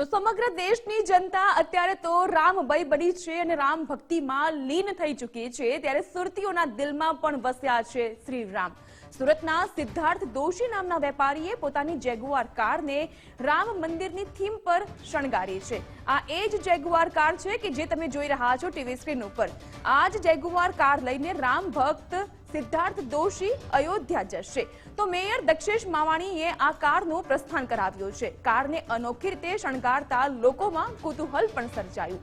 તો સમગ્ર દેશની જનતા અત્યારે તો રામભાઈ બની છે અને રામ ભક્તિમાં લીન થઈ ચૂકી છે. ત્યારે સુરતીઓના દિલમાં પણ વસ્યા છે શ્રી રામ. સુરતના સિદ્ધાર્થ દોશી નામના વેપારીએ પોતાની જેગુઆર કારને રામ મંદિરની થીમ પર શણગારી છે. આ એ જ જેગુઆર કાર છે કે જે તમે જોઈ રહ્યા છો ટીવી સ્ક્રીન ઉપર. આ જ જેગુઆર કાર લઈને રામ ભક્ત સિદ્ધાર્થ દોશી અયોધ્યા જશે. તો મેયર દક્ષેશ માવાણીએ આ કારનું પ્રસ્થાન કરાવ્યું છે. કારને અનોખી રીતે શણગારતા લોકોમાં કુતૂહલ પણ સર્જાયું.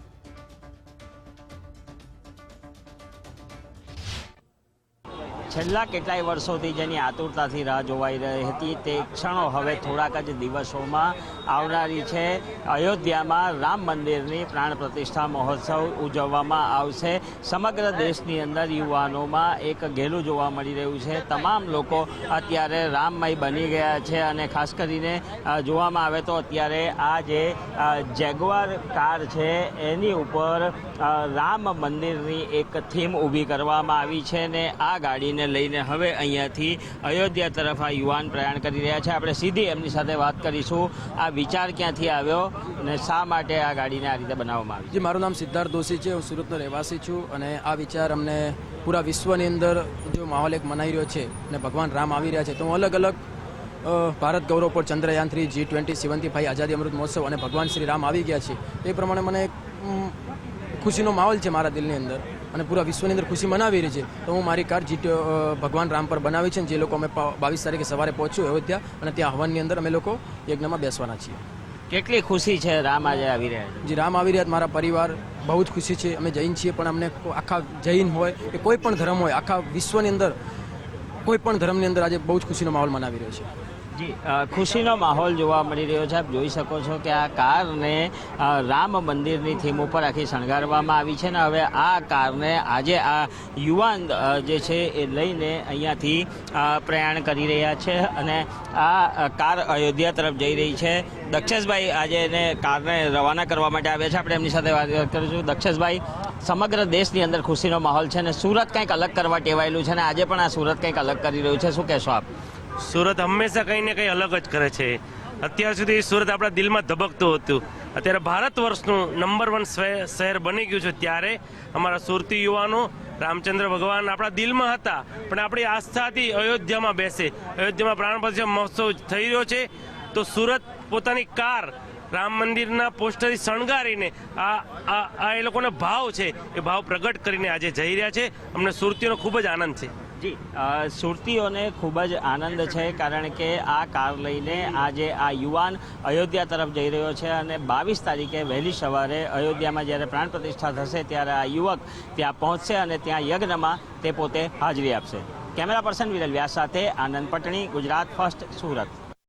છેલ્લા કેટલાય વર્ષોથી જેની આતુરતાથી રાહ જોવાઈ રહી હતી, તે ક્ષણો હવે થોડાક જ દિવસોમાં આવનારી છે. અયોધ્યામાં રામ મંદિરની પ્રાણ પ્રતિષ્ઠા મહોત્સવ ઉજવવામાં આવશે. સમગ્ર દેશની અંદર યુવાનોમાં એક ઘેલું જોવા મળી રહ્યું છે. તમામ લોકો અત્યારે રામમય બની ગયા છે અને ખાસ કરીને જોવામાં આવે તો અત્યારે આ જે જેગવાર કાર છે, એની ઉપર રામ મંદિરની એક થીમ ઊભી કરવામાં આવી છે ને આ ગાડીને લઈને હવે અહીંયાથી અયોધ્યા તરફ આ યુવાન પ્રયાણ કરી રહ્યા છે. આપણે સીધી એમની સાથે વાત કરીશું. આ વિચાર ક્યાંથી આવ્યો અને શા માટે આ ગાડીને આ રીતે બનાવવામાં આવી? જી, મારું નામ સિદ્ધાર્થ દોશી છે. હું સુરતનો રહેવાસી છું અને આ વિચાર અમને પૂરા વિશ્વની અંદર જો માહોલ એક મનાઈ રહ્યો છે અને ભગવાન રામ આવી રહ્યા છે, તો હું અલગ અલગ ભારત ગૌરવ પર Chandrayaan three, G twenty seventy five Azadi Amrit Mahotsav અને ભગવાન શ્રી રામ આવી ગયા છે. એ પ્રમાણે મને એક ખુશીનો માહોલ છે મારા દિલની અંદર. અને પૂરા વિશ્વની અંદર ખુશી મનાવી રહી છે. તો હું મારી કાર જીટ ભગવાન રામ પર બનાવી છે અને જે લોકો અમે બાવીસ તારીખે સવારે પહોંચ્યું અયોધ્યા અને ત્યાં હવનની અંદર અમે લોકો યજ્ઞમાં બેસવાના છીએ. કેટલી ખુશી છે રામ આજે આવી રહ્યા છે? જે રામ આવી રહ્યા મારા પરિવાર બહુ જ ખુશી છે. અમે જૈન છીએ પણ અમને આખા જૈન હોય કે કોઈ પણ ધર્મ હોય આખા વિશ્વની અંદર કોઈ પણ ધર્મની અંદર આજે બહુ જ ખુશીનો માહોલ મનાવી રહ્યો છે. જી ખુશીનો માહોલ જોવા મળી રહ્યો છે. આપ જોઈ શકો છો કે આ કારને રામ મંદિરની થીમ ઉપર આખી શણગારવામાં આવી છે ને હવે આ કારને આજે આ યુવાન જે છે એ લઈને અહીંયાથી પ્રયાણ કરી રહ્યા છે અને આ કાર અયોધ્યા તરફ જઈ રહી છે. દક્ષેશભાઈ આજે એને કારને રવાના કરવા માટે આવ્યા છે. આપણે એમની સાથે વાત કરીશું. દક્ષેશભાઈ, સમગ્ર દેશની અંદર ખુશીનો માહોલ છે ને સુરત કંઈક અલગ કરવા ટેવાયેલું છે ને આજે પણ આ સુરત કંઈક અલગ કરી રહ્યું છે. શું કહેશો આપ? સુરત હંમેશા કંઈ ને કંઈ અલગ જ કરે છે. અત્યાર સુધી સુરત આપણા દિલમાં ધબકતું હતું. અત્યારે ભારત વર્ષનું નંબર વન શહેર બની ગયું છે ત્યારે અમારા સુરતી યુવાનો, રામચંદ્ર ભગવાન આપણા દિલમાં હતા, પણ આપણી આસ્થાથી અયોધ્યામાં બેસે. અયોધ્યામાં પ્રાણ પ્રતિષ્ઠા મહોત્સવ થઈ રહ્યો છે. તો સુરત પોતાની કાર રામ મંદિરના પોસ્ટરથી શણગારીને આ આ આ એ લોકોનો ભાવ છે, એ ભાવ પ્રગટ કરીને આજે જઈ રહ્યા છે. અમને સુરતીઓનો ખૂબ જ આનંદ છે. જી સુરતીઓને ખૂબ જ આનંદ છે કારણ કે આ કાર લઈને આજે આ યુવાન અયોધ્યા તરફ જઈ રહ્યો છે અને બાવીસ તારીખે વહેલી સવારે અયોધ્યામાં જ્યારે પ્રાણ પ્રતિષ્ઠા થશે ત્યારે આ યુવક ત્યાં પહોંચશે અને ત્યાં યજ્ઞમાં તે પોતે હાજરી આપશે. કેમેરા પર્સન વિરલ વ્યાસ સાથે આનંદ પટણી, ગુજરાત ફર્સ્ટ, સુરત.